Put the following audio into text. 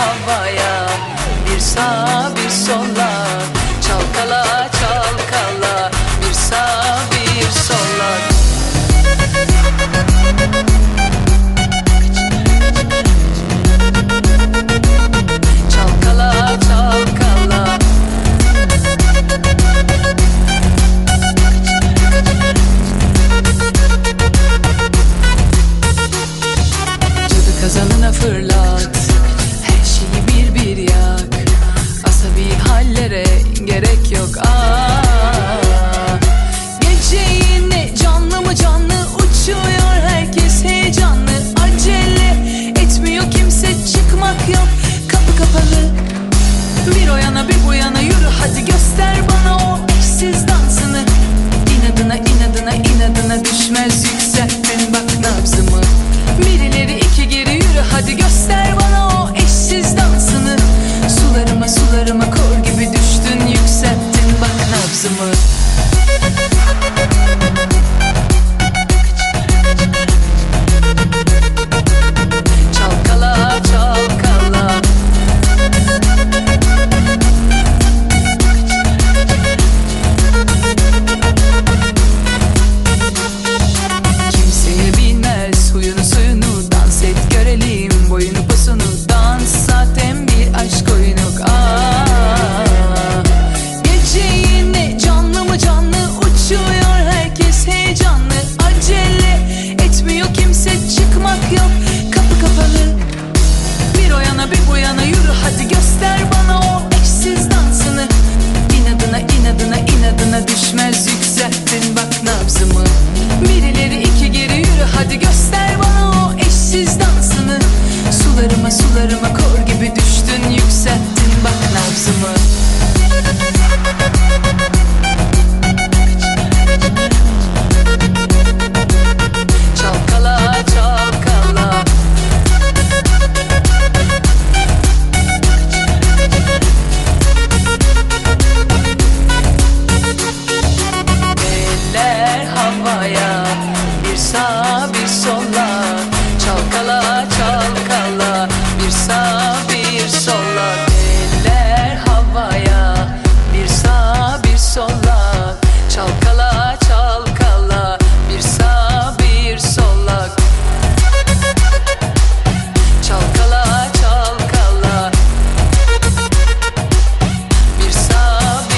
havaya. Bir sağa bir sola. Bir o yana bir bu yana yürü. Hadi göster bana o işsiz dansını. Kollarıma kor gibi düştün yükselttin bak nabzımı. Çalkala çalkala. Eller havaya